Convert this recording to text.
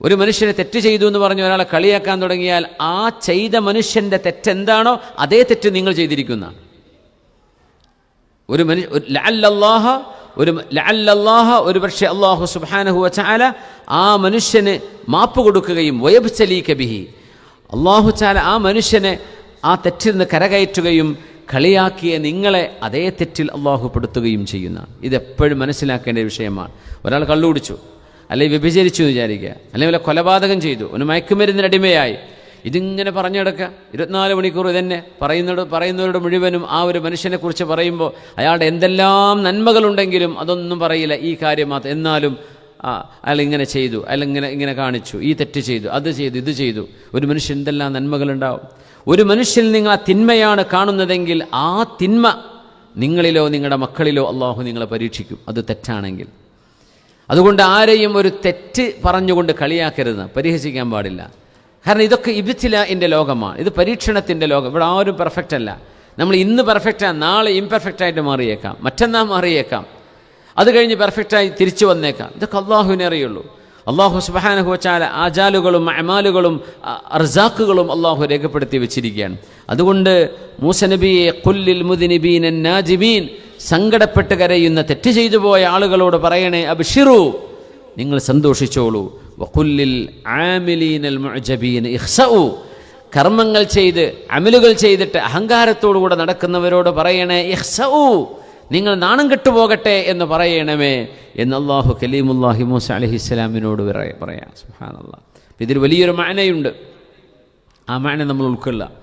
ഒരു മനുഷ്യനെ തെറ്റ് ചെയ്തു എന്ന് പറഞ്ഞ് ഒരാളെ കളിയാക്കാൻ തുടങ്ങിയാൽ ആ ചെയ്ത മനുഷ്യന്റെ തെറ്റെന്താണോ അതേ തെറ്റ് നിങ്ങൾ ചെയ്തിരിക്കുന്നതാണ് ഒരു മനുഷ്യ ലഅല്ലല്ലാഹ ഒരു ലഅല്ലല്ലാഹ ഒരു പക്ഷേ അള്ളാഹു സുബ്ഹാനഹു വച്ചാല ആ മനുഷ്യന് മാപ്പ് കൊടുക്കുകയും വയബ്സലീക കബിഹി അള്ളാഹു ചാല ആ മനുഷ്യനെ ആ തെറ്റിൽ നിന്ന് കരകയറ്റുകയും കളിയാക്കിയ നിങ്ങളെ അതേ തെറ്റിൽ അള്ളാഹു പെടുത്തുകയും ചെയ്യുന്ന. ഇതെപ്പോഴും മനസ്സിലാക്കേണ്ട വിഷയമാണ്. ഒരാൾ കള്ളുകുടിച്ചു. അല്ലെങ്കിൽ വ്യഭിചരിച്ചു എന്ന് വിചാരിക്കുക. അല്ലെങ്കിൽ വല്ല കൊലപാതകം ചെയ്തു. ഒന്ന് മയക്കുമരുന്നിനടിമയായി ഇതിങ്ങനെ പറഞ്ഞു കിടക്കുക. ഇരുപത്തിനാല് മണിക്കൂർ ഇതന്നെ പറയുന്നത് പറയുന്നവരുടെ മുഴുവനും ആ ഒരു മനുഷ്യനെക്കുറിച്ച് പറയുമ്പോൾ അയാളുടെ എന്തെല്ലാം നന്മകളുണ്ടെങ്കിലും അതൊന്നും പറയില്ല. ഈ കാര്യം മാത്രം. എന്നാലും അയാൾ ഇങ്ങനെ ചെയ്തു. അയാൾ ഇങ്ങനെ ഇങ്ങനെ കാണിച്ചു. ഈ തെറ്റ് ചെയ്തു. അത് ചെയ്തു. ഇത് ചെയ്തു. ഒരു മനുഷ്യൻ എന്തെല്ലാം നന്മകളുണ്ടാവും. ഒരു മനുഷ്യൻ നിങ്ങൾ ആ തിന്മയാണ് കാണുന്നതെങ്കിൽ ആ തിന്മ നിങ്ങളിലോ നിങ്ങളുടെ മക്കളിലോ അള്ളാഹു നിങ്ങളെ പരീക്ഷിക്കും. അത് തെറ്റാണെങ്കിൽ. അതുകൊണ്ട് ആരെയും ഒരു തെറ്റ് പറഞ്ഞുകൊണ്ട് കളിയാക്കരുത്. പരിഹസിക്കാൻ പാടില്ല. കാരണം ഇതൊക്കെ ഇബിത്തില എന്റെ ലോകമാണ്. ഇത് പരീക്ഷണത്തിന്റെ ലോകം. ഇവിടെ ആരും പെർഫെക്റ്റ് അല്ല. നമ്മൾ ഇന്ന് പെർഫെക്റ്റാണ് നാളെ ഇംപെർഫെക്റ്റ് ആയിട്ട് മാറിയേക്കാം. മറ്റന്നാൾ മാറിയേക്കാം. അത് കഴിഞ്ഞ് പെർഫെക്റ്റായി തിരിച്ചു വന്നേക്കാം. ഇതൊക്കെ അള്ളാഹുവിനെ അറിയുള്ളൂ. അള്ളാഹു സുബാനഹു ഹോച്ചാല ആജാലുകളും അമാലുകളും അർസാക്കുകളും അള്ളാഹു രേഖപ്പെടുത്തി വെച്ചിരിക്കുകയാണ്. അതുകൊണ്ട് മൂസനബിയെ കൊല്ലിൽ മുദിനിബീൻ നാജിബീൻ സങ്കടപ്പെട്ട് കരയുന്ന തെറ്റ് ചെയ്തു പോയ ആളുകളോട് പറയണേ അബ്ഷിറു നിങ്ങൾ സന്തോഷിച്ചോളൂ. വഖുല്ലിൽ ആമിലീനൽ മുഅജബീൻ ഇഖ്സഉ. കർമ്മങ്ങൾ ചെയ്ത് അമലുകൾ ചെയ്തിട്ട് അഹങ്കാരത്തോടുകൂടെ നടക്കുന്നവരോട് പറയണേ ഇഹ്സഊ നിങ്ങൾ നാണം കെട്ടുപോകട്ടെ എന്ന് പറയണമേ. എന്ന് അള്ളാഹു കലീമുല്ലാഹി മൂസ അലഹിസ്സലാമിനോട് പറയാം സുഹാനല്ലാ ഇതിൽ വലിയൊരു മാനയുണ്ട് ആ മാന നമ്മൾ ഉൾക്കൊള്ളുക